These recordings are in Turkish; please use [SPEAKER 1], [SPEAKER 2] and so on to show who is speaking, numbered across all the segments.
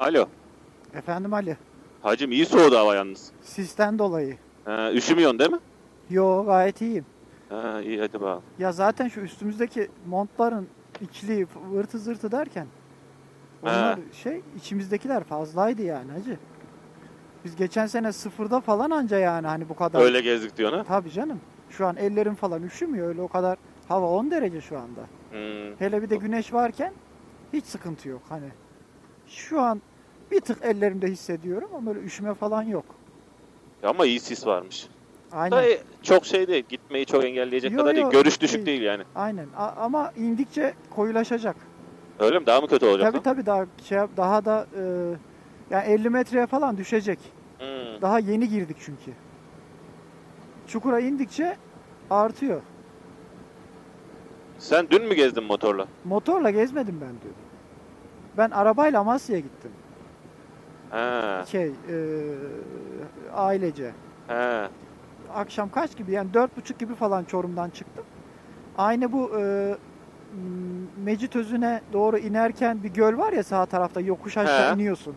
[SPEAKER 1] Alo.
[SPEAKER 2] Efendim Ali.
[SPEAKER 1] Hacım iyi soğudu hava yalnız.
[SPEAKER 2] Sisten dolayı.
[SPEAKER 1] Ha, üşümüyorsun değil mi?
[SPEAKER 2] Yo gayet iyiyim.
[SPEAKER 1] Ha, iyi hadi bakalım.
[SPEAKER 2] Ya zaten şu üstümüzdeki montların içliği vırtı zırtı derken onlar şey içimizdekiler fazlaydı yani hacı. Biz geçen sene sıfırda falan anca yani hani bu kadar.
[SPEAKER 1] Öyle gezdik diyorsun ha?
[SPEAKER 2] Tabii canım. Şu an ellerim falan üşümüyor öyle o kadar. Hava 10 derece şu anda.
[SPEAKER 1] Hmm.
[SPEAKER 2] Hele bir de güneş varken hiç sıkıntı yok hani. Şu an bir tık ellerimde hissediyorum ama böyle üşüme falan yok.
[SPEAKER 1] Ama iyi sis varmış.
[SPEAKER 2] Aynen.
[SPEAKER 1] Da, çok şey değil. Gitmeyi çok engelleyecek
[SPEAKER 2] Yo,
[SPEAKER 1] kadar
[SPEAKER 2] yo,
[SPEAKER 1] değil. Görüş düşük
[SPEAKER 2] değil.
[SPEAKER 1] yani.
[SPEAKER 2] Aynen. A- ama indikçe koyulaşacak.
[SPEAKER 1] Öyle mi? Daha mı kötü olacak?
[SPEAKER 2] Tabii
[SPEAKER 1] lan?
[SPEAKER 2] tabii daha şey yap- daha da e, yani 50 metreye falan düşecek.
[SPEAKER 1] Hmm.
[SPEAKER 2] Daha yeni girdik çünkü. Çukura indikçe artıyor.
[SPEAKER 1] Sen dün mü gezdin motorla?
[SPEAKER 2] Motorla gezmedim ben diyor. Ben arabayla Amasya'ya gittim.
[SPEAKER 1] Ha,
[SPEAKER 2] Şey, e, ailece.
[SPEAKER 1] ha.
[SPEAKER 2] Akşam kaç gibi yani dört buçuk gibi falan Çorum'dan çıktım. Aynı bu e, Mecitözü'ne doğru inerken bir göl var ya sağ tarafta yokuş aşağı
[SPEAKER 1] He.
[SPEAKER 2] iniyorsun.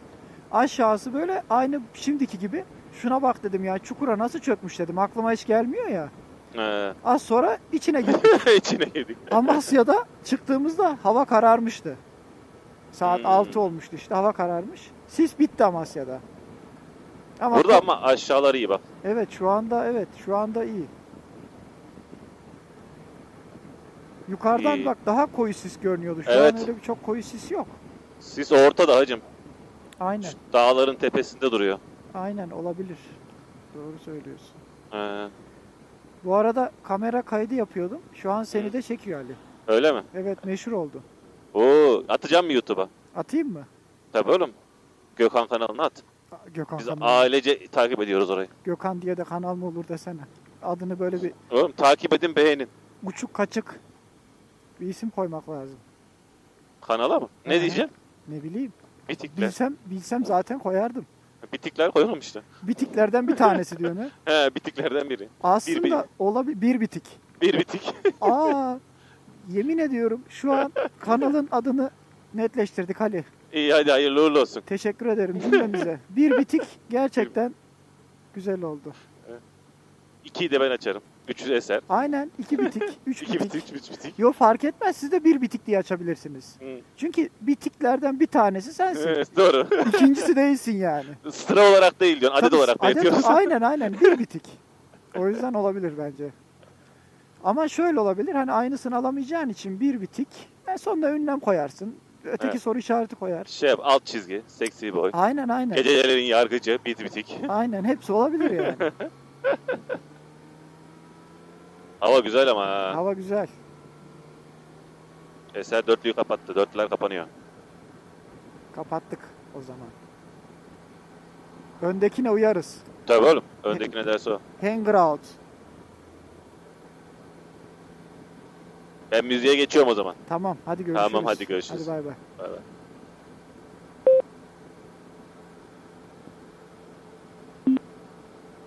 [SPEAKER 2] Aşağısı böyle aynı şimdiki gibi. Şuna bak dedim ya çukura nasıl çökmüş dedim. Aklıma hiç gelmiyor ya.
[SPEAKER 1] ha.
[SPEAKER 2] Az sonra içine girdik.
[SPEAKER 1] İçine girdik.
[SPEAKER 2] Amasya'da çıktığımızda hava kararmıştı. Saat
[SPEAKER 1] Hmm.
[SPEAKER 2] 6 olmuştu işte hava kararmış. Sis bitti Amasya'da. Ama
[SPEAKER 1] Burada ama aşağılar iyi bak.
[SPEAKER 2] Evet şu anda evet şu anda iyi. Yukarıdan
[SPEAKER 1] İyi.
[SPEAKER 2] bak daha koyu sis görünüyordu. Şu
[SPEAKER 1] Evet.
[SPEAKER 2] an öyle bir çok koyu sis yok.
[SPEAKER 1] Sis ortada hacım.
[SPEAKER 2] Aynen.
[SPEAKER 1] Şu dağların tepesinde duruyor.
[SPEAKER 2] Aynen olabilir. Doğru söylüyorsun.
[SPEAKER 1] Ha.
[SPEAKER 2] Bu arada kamera kaydı yapıyordum. Şu an seni de çekiyor Ali.
[SPEAKER 1] Öyle mi?
[SPEAKER 2] Evet meşhur oldu.
[SPEAKER 1] Oo, atacağım mı YouTube'a?
[SPEAKER 2] Atayım mı?
[SPEAKER 1] Tabii oğlum. Gökhan kanalına at.
[SPEAKER 2] Gökhan
[SPEAKER 1] Biz
[SPEAKER 2] kanalı.
[SPEAKER 1] ailece takip ediyoruz orayı.
[SPEAKER 2] Gökhan diye de kanal mı olur desene. Adını böyle bir
[SPEAKER 1] Oğlum takip edin beğenin.
[SPEAKER 2] uçuk kaçık bir isim koymak lazım.
[SPEAKER 1] Kanala mı? Ne
[SPEAKER 2] hı.
[SPEAKER 1] diyeceğim?
[SPEAKER 2] Ne bileyim.
[SPEAKER 1] Bitikler.
[SPEAKER 2] Bilsem bilsem zaten koyardım.
[SPEAKER 1] Bitikler koyalım işte.
[SPEAKER 2] Bitiklerden bir tanesi diyor ne?
[SPEAKER 1] He bitiklerden biri.
[SPEAKER 2] Aslında olabilir bir bitik.
[SPEAKER 1] Bir bitik.
[SPEAKER 2] Aa yemin ediyorum şu an kanalın adını netleştirdik Ali.
[SPEAKER 1] İyi hadi hayırlı uğurlu olsun.
[SPEAKER 2] Teşekkür ederim cümlemize. Bir bitik gerçekten güzel oldu.
[SPEAKER 1] İkiyi de ben açarım. Üçü eser.
[SPEAKER 2] Aynen iki bitik, üç
[SPEAKER 1] İki
[SPEAKER 2] bitik.
[SPEAKER 1] bitik, üç bitik.
[SPEAKER 2] Yo fark etmez siz de bir bitik diye açabilirsiniz.
[SPEAKER 1] Hı.
[SPEAKER 2] Çünkü bitiklerden bir tanesi sensin.
[SPEAKER 1] Evet doğru.
[SPEAKER 2] İkincisi değilsin yani.
[SPEAKER 1] Sıra olarak değil diyorsun. Adet
[SPEAKER 2] Tabii,
[SPEAKER 1] olarak da
[SPEAKER 2] adet-
[SPEAKER 1] yapıyoruz.
[SPEAKER 2] Aynen aynen bir bitik. O yüzden olabilir bence. Ama şöyle olabilir hani aynısını alamayacağın için bir bitik. En sonunda ünlem koyarsın. Öteki
[SPEAKER 1] Evet.
[SPEAKER 2] soru işareti koyar.
[SPEAKER 1] Şey yap, alt çizgi. Seksi boy.
[SPEAKER 2] Aynen aynen.
[SPEAKER 1] Gecelerin yargıcı. Bir bitik.
[SPEAKER 2] Aynen hepsi olabilir yani.
[SPEAKER 1] Hava güzel ama ha.
[SPEAKER 2] Hava güzel.
[SPEAKER 1] Eser dörtlüyü kapattı. Dörtlüler kapanıyor.
[SPEAKER 2] Kapattık o zaman. Öndekine uyarız.
[SPEAKER 1] Tabii oğlum. Öndeki ne derse o.
[SPEAKER 2] Hanger
[SPEAKER 1] Ben müziğe geçiyorum o zaman.
[SPEAKER 2] Tamam hadi görüşürüz.
[SPEAKER 1] Tamam, hadi görüşürüz.
[SPEAKER 2] Hadi bay bay.
[SPEAKER 1] Bay bay.